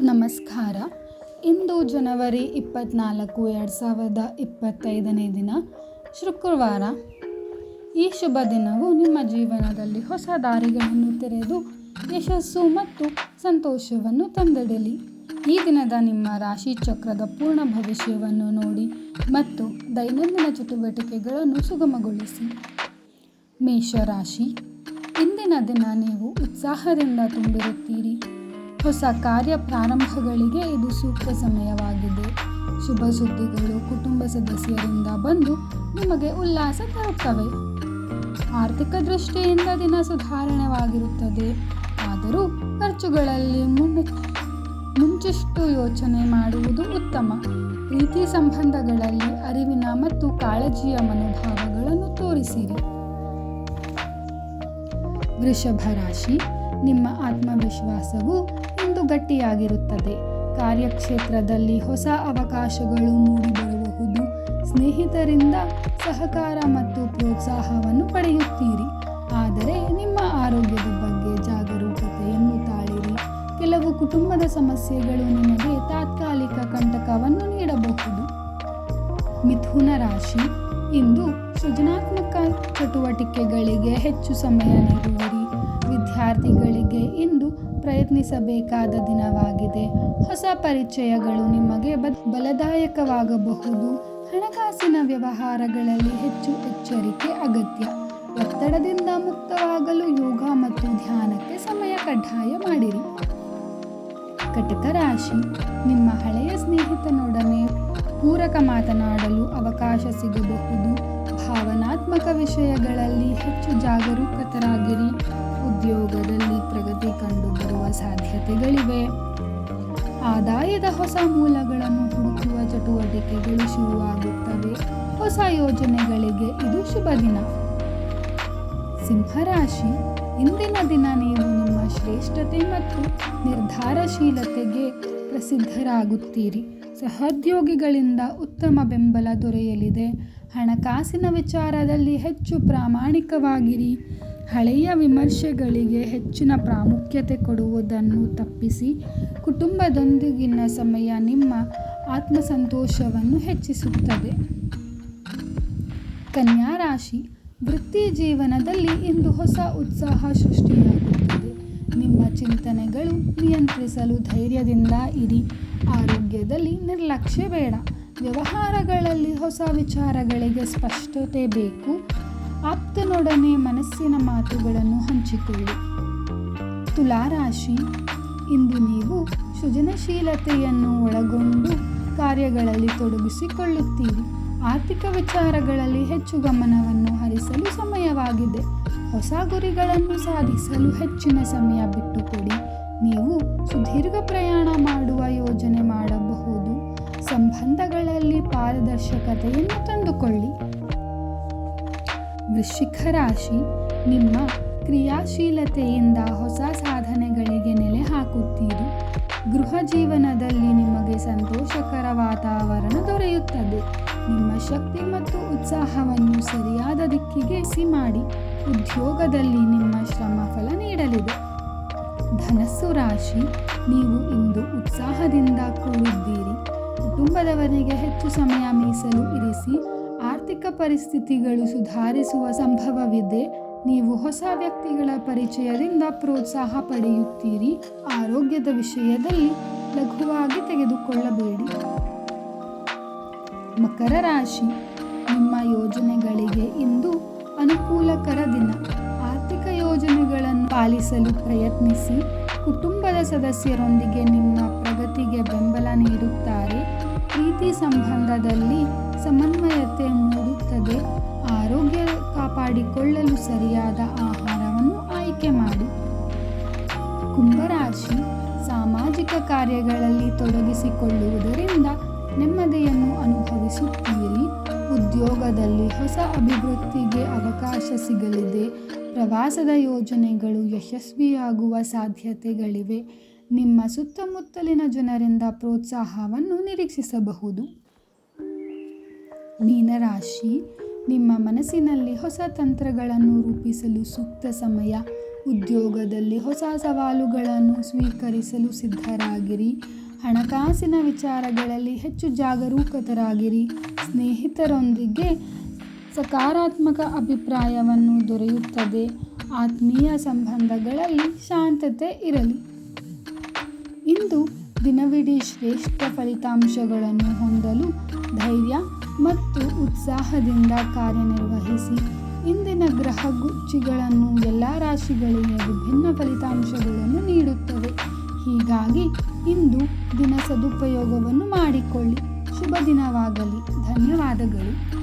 ನಮಸ್ಕಾರ. ಇಂದು ಜನವರಿ ಇಪ್ಪತ್ತ್ನಾಲ್ಕು ಎರಡು ಸಾವಿರದ ಇಪ್ಪತ್ತೈದನೇ ದಿನ, ಶುಕ್ರವಾರ. ಈ ಶುಭ ದಿನವು ನಿಮ್ಮ ಜೀವನದಲ್ಲಿ ಹೊಸ ದಾರಿಗಳನ್ನು ತೆರೆದು ಯಶಸ್ಸು ಮತ್ತು ಸಂತೋಷವನ್ನು ತಂದಿಡಲಿ. ಈ ದಿನದ ನಿಮ್ಮ ರಾಶಿ ಚಕ್ರದ ಪೂರ್ಣ ಭವಿಷ್ಯವನ್ನು ನೋಡಿ ಮತ್ತು ದೈನಂದಿನ ಚಟುವಟಿಕೆಗಳನ್ನು ಸುಗಮಗೊಳಿಸಿ. ಮೇಷರಾಶಿ, ಇಂದಿನ ದಿನ ನೀವು ಉತ್ಸಾಹದಿಂದ ತುಂಬಿರುತ್ತೀರಿ. ಹೊಸ ಕಾರ್ಯ ಪ್ರಾರಂಭಗಳಿಗೆ ಇದು ಸೂಕ್ತ ಸಮಯವಾಗಿದೆ. ಶುಭ ಸುದ್ದಿಗಳು ಕುಟುಂಬ ಸದಸ್ಯರಿಂದ ಬಂದು ನಿಮಗೆ ಉಲ್ಲಾಸ ತರುತ್ತವೆ. ಆರ್ಥಿಕ ದೃಷ್ಟಿಯಿಂದ ದಿನ ಸುಧಾರಣೆವಾಗಿರುತ್ತದೆ. ಆದರೂ ಖರ್ಚುಗಳಲ್ಲಿ ಮುನ್ನ ಮುಂಚಿಷ್ಟು ಯೋಚನೆ ಮಾಡುವುದು ಉತ್ತಮ. ಪ್ರೀತಿ ಸಂಬಂಧಗಳಲ್ಲಿ ಅರಿವಿನ ಮತ್ತು ಕಾಳಜಿಯ ಮನೋಭಾವಗಳನ್ನು ತೋರಿಸಿರಿ. ವೃಷಭ ರಾಶಿ, ನಿಮ್ಮ ಆತ್ಮವಿಶ್ವಾಸವು ಗಟ್ಟಿಯಾಗಿರುತ್ತದೆ ಕಾರ್ಯಕ್ಷೇತ್ರದಲ್ಲಿ ಹೊಸ ಅವಕಾಶಗಳು ಮೂಡಿಬರಬಹುದು. ಸ್ನೇಹಿತರಿಂದ ಸಹಕಾರ ಮತ್ತು ಪ್ರೋತ್ಸಾಹವನ್ನು ಪಡೆಯುತ್ತೀರಿ. ಆದರೆ ನಿಮ್ಮ ಆರೋಗ್ಯದ ಬಗ್ಗೆ ಜಾಗರೂಕತೆಯನ್ನು ತಾಳಿರಿ. ಕೆಲವು ಕುಟುಂಬದ ಸಮಸ್ಯೆಗಳು ನಿಮಗೆ ತಾತ್ಕಾಲಿಕ ಕಂಟಕವನ್ನು ನೀಡಬಹುದು. ಮಿಥುನ ರಾಶಿ. ಇಂದು ಸೃಜನಾತ್ಮಕ ಚಟುವಟಿಕೆಗಳಿಗೆ ಹೆಚ್ಚು ಸಮಯ ನೀಡುವಿರಿ. ವಿದ್ಯಾರ್ಥಿಗಳಿಗೆ ಇಂದು ಪ್ರಯತ್ನಿಸಬೇಕಾದ ದಿನವಾಗಿದೆ. ಹೊಸ ಪರಿಚಯಗಳು ನಿಮಗೆ ಬಲದಾಯಕವಾಗಬಹುದು. ಹಣಕಾಸಿನ ವ್ಯವಹಾರಗಳಲ್ಲಿ ಹೆಚ್ಚು ಎಚ್ಚರಿಕೆ ಅಗತ್ಯ. ಒತ್ತಡದಿಂದ ಮುಕ್ತವಾಗಲು ಯೋಗ ಮತ್ತು ಧ್ಯಾನಕ್ಕೆ ಸಮಯ ಕಡ್ಡಾಯ ಮಾಡಿರಿ. ಕಟಕ ರಾಶಿ, ನಿಮ್ಮ ಹಳೆಯ ಸ್ನೇಹಿತನೊಡನೆ ಪೂರಕ ಮಾತನಾಡಲು ಅವಕಾಶ ಸಿಗಬಹುದು. ಭಾವನಾತ್ಮಕ ವಿಷಯಗಳಲ್ಲಿ ಹೆಚ್ಚು ಜಾಗರೂಕತರಾಗಿರಿ. ಆದಾಯದ ಹೊಸ ಮೂಲಗಳನ್ನು ಹುಡುಕುವ ಚಟುವಟಿಕೆಗಳು ಶುರುವಾಗುತ್ತವೆ. ಹೊಸ ಯೋಜನೆಗಳಿಗೆ ಇದು ಶುಭ ದಿನ. ಸಿಂಹರಾಶಿ, ಇಂದಿನ ದಿನ ನೀವು ನಿಮ್ಮ ಶ್ರೇಷ್ಠತೆ ಮತ್ತು ನಿರ್ಧಾರಶೀಲತೆಗೆ ಪ್ರಸಿದ್ಧರಾಗುತ್ತೀರಿ. ಸಹೋದ್ಯೋಗಿಗಳಿಂದ ಉತ್ತಮ ಬೆಂಬಲ ದೊರೆಯಲಿದೆ. ಹಣಕಾಸಿನ ವಿಚಾರದಲ್ಲಿ ಹೆಚ್ಚು ಪ್ರಾಮಾಣಿಕವಾಗಿರಿ. ಹಳೆಯ ವಿಮರ್ಶೆಗಳಿಗೆ ಹೆಚ್ಚಿನ ಪ್ರಾಮುಖ್ಯತೆ ಕೊಡುವುದನ್ನು ತಪ್ಪಿಸಿ ಕುಟುಂಬದೊಂದಿಗಿನ ಸಮಯ ನಿಮ್ಮ ಆತ್ಮಸಂತೋಷವನ್ನು ಹೆಚ್ಚಿಸುತ್ತದೆ. ಕನ್ಯಾ ರಾಶಿ ವೃತ್ತಿ ಜೀವನದಲ್ಲಿ ಇಂದು ಹೊಸ ಉತ್ಸಾಹ ಸೃಷ್ಟಿಯಾಗುತ್ತದೆ. ನಿಮ್ಮ ಚಿಂತನೆಗಳು ನಿಯಂತ್ರಿಸಲು ಧೈರ್ಯದಿಂದ ಇರಿ. ಆರೋಗ್ಯದಲ್ಲಿ ನಿರ್ಲಕ್ಷ್ಯ ಬೇಡ. ವ್ಯವಹಾರಗಳಲ್ಲಿ ಹೊಸ ವಿಚಾರಗಳಿಗೆ ಸ್ಪಷ್ಟತೆ ಬೇಕು. ಆಪ್ತನೊಡನೆ ಮನಸ್ಸಿನ ಮಾತುಗಳನ್ನು ಹಂಚಿಕೊಳ್ಳಿ. ತುಲಾರಾಶಿ, ಇಂದು ನೀವು ಸೃಜನಶೀಲತೆಯನ್ನು ಒಳಗೊಂಡು ಕಾರ್ಯಗಳಲ್ಲಿ ತೊಡಗಿಸಿಕೊಳ್ಳುತ್ತೀರಿ. ಆರ್ಥಿಕ ವಿಚಾರಗಳಲ್ಲಿ ಹೆಚ್ಚು ಗಮನವನ್ನು ಹರಿಸಲು ಸಮಯವಾಗಿದೆ. ಹೊಸ ಗುರಿಗಳನ್ನು ಸಾಧಿಸಲು ಹೆಚ್ಚಿನ ಸಮಯ ಬಿಟ್ಟುಕೊಡಿ. ನೀವು ಸುದೀರ್ಘ ಪ್ರಯಾಣ ಮಾಡುವ ಯೋಜನೆ ಮಾಡಬಹುದು. ಸಂಬಂಧಗಳಲ್ಲಿ ಪಾರದರ್ಶಕತೆಯನ್ನು ತಂದುಕೊಳ್ಳಿ. ವೃಶ್ಚಿಕ ರಾಶಿ ನಿಮ್ಮ ಕ್ರಿಯಾಶೀಲತೆಯಿಂದ ಹೊಸ ಸಾಧನೆಗಳಿಗೆ ನೆಲೆ ಹಾಕುತ್ತೀರಿ. ಗೃಹ ಜೀವನದಲ್ಲಿ ನಿಮಗೆ ಸಂತೋಷಕರ ವಾತಾವರಣ ದೊರೆಯುತ್ತದೆ. ನಿಮ್ಮ ಶಕ್ತಿ ಮತ್ತು ಉತ್ಸಾಹವನ್ನು ಸರಿಯಾದ ದಿಕ್ಕಿಗೆ ಸಿ ಮಾಡಿ ಉದ್ಯೋಗದಲ್ಲಿ ನಿಮ್ಮ ಶ್ರಮ ಫಲ ನೀಡಲಿದೆ. ಧನಸ್ಸು ರಾಶಿ, ನೀವು ಇಂದು ಉತ್ಸಾಹದಿಂದ ಕೂಡಿದ್ದೀರಿ. ಕುಟುಂಬದವರಿಗೆ ಹೆಚ್ಚು ಸಮಯ ಮೀಸಲು ಇರಿಸಿ ಪರಿಸ್ಥಿತಿಗಳು ಸುಧಾರಿಸುವ ಸಂಭವವಿದೆ. ನೀವು ಹೊಸ ವ್ಯಕ್ತಿಗಳ ಪರಿಚಯದಿಂದ ಪ್ರೋತ್ಸಾಹ ಪಡೆಯುತ್ತೀರಿ. ಆರೋಗ್ಯದ ವಿಷಯದಲ್ಲಿ ಲಘುವಾಗಿ ತೆಗೆದುಕೊಳ್ಳಬೇಡಿ. ಮಕರ ರಾಶಿ, ನಿಮ್ಮ ಯೋಜನೆಗಳಿಗೆ ಇಂದು ಅನುಕೂಲಕರ ದಿನ. ಆರ್ಥಿಕ ಯೋಜನೆಗಳನ್ನು ಪಾಲಿಸಲು ಪ್ರಯತ್ನಿಸಿ. ಕುಟುಂಬದ ಸದಸ್ಯರೊಂದಿಗೆ ನಿಮ್ಮ ಪ್ರಗತಿಗೆ ಬೆಂಬಲ ನೀಡುತ್ತಾರೆ. ಪ್ರೀತಿ ಸಂಬಂಧದಲ್ಲಿ ಸಮನ್ವಯತೆ ಮೂಡುತ್ತದೆ ಆರೋಗ್ಯ ಕಾಪಾಡಿಕೊಳ್ಳಲು ಸರಿಯಾದ ಆಹಾರವನ್ನು ಆಯ್ಕೆ ಮಾಡಿ. ಕುಂಭರಾಶಿ ಸಾಮಾಜಿಕ ಕಾರ್ಯಗಳಲ್ಲಿ ತೊಡಗಿಸಿಕೊಳ್ಳುವುದರಿಂದ ನೆಮ್ಮದಿಯನ್ನು ಅನುಭವಿಸುತ್ತೀರಿ. ಉದ್ಯೋಗದಲ್ಲಿ ಹೊಸ ಅಭಿವೃದ್ಧಿಗೆ ಅವಕಾಶ ಸಿಗಲಿದೆ. ಪ್ರವಾಸದ ಯೋಜನೆಗಳು ಯಶಸ್ವಿಯಾಗುವ ಸಾಧ್ಯತೆಗಳಿವೆ. ನಿಮ್ಮ ಸುತ್ತಮುತ್ತಲಿನ ಜನರಿಂದ ಪ್ರೋತ್ಸಾಹವನ್ನು ನಿರೀಕ್ಷಿಸಬಹುದು. ಮೀನರಾಶಿ ನಿಮ್ಮ ಮನಸ್ಸಿನಲ್ಲಿ ಹೊಸ ತಂತ್ರಗಳನ್ನು ರೂಪಿಸಲು ಸೂಕ್ತ ಸಮಯ, ಉದ್ಯೋಗದಲ್ಲಿ ಹೊಸ ಸವಾಲುಗಳನ್ನು ಸ್ವೀಕರಿಸಲು ಸಿದ್ಧರಾಗಿರಿ. ಹಣಕಾಸಿನ ವಿಚಾರಗಳಲ್ಲಿ ಹೆಚ್ಚು ಜಾಗರೂಕತರಾಗಿರಿ. ಸ್ನೇಹಿತರೊಂದಿಗೆ ಸಕಾರಾತ್ಮಕ ಅಭಿಪ್ರಾಯವನ್ನು ದೊರೆಯುತ್ತದೆ. ಆತ್ಮೀಯ ಸಂಬಂಧಗಳಲ್ಲಿ ಶಾಂತತೆ ಇರಲಿ. ಇಂದು ದಿನವಿಡೀ ಶ್ರೇಷ್ಠ ಫಲಿತಾಂಶಗಳನ್ನು ಹೊಂದಲು ಧೈರ್ಯ ಮತ್ತು ಉತ್ಸಾಹದಿಂದ ಕಾರ್ಯನಿರ್ವಹಿಸಿ. ಇಂದಿನ ಗ್ರಹ ಗುಚ್ಚಿಗಳನ್ನು ಎಲ್ಲ ರಾಶಿಗಳಿಗೆ ವಿಭಿನ್ನ ಫಲಿತಾಂಶಗಳನ್ನು ನೀಡುತ್ತವೆ. ಹೀಗಾಗಿ ಇಂದು ದಿನ ಸದುಪಯೋಗವನ್ನು ಮಾಡಿಕೊಳ್ಳಿ. ಶುಭ ದಿನವಾಗಲಿ. ಧನ್ಯವಾದಗಳು.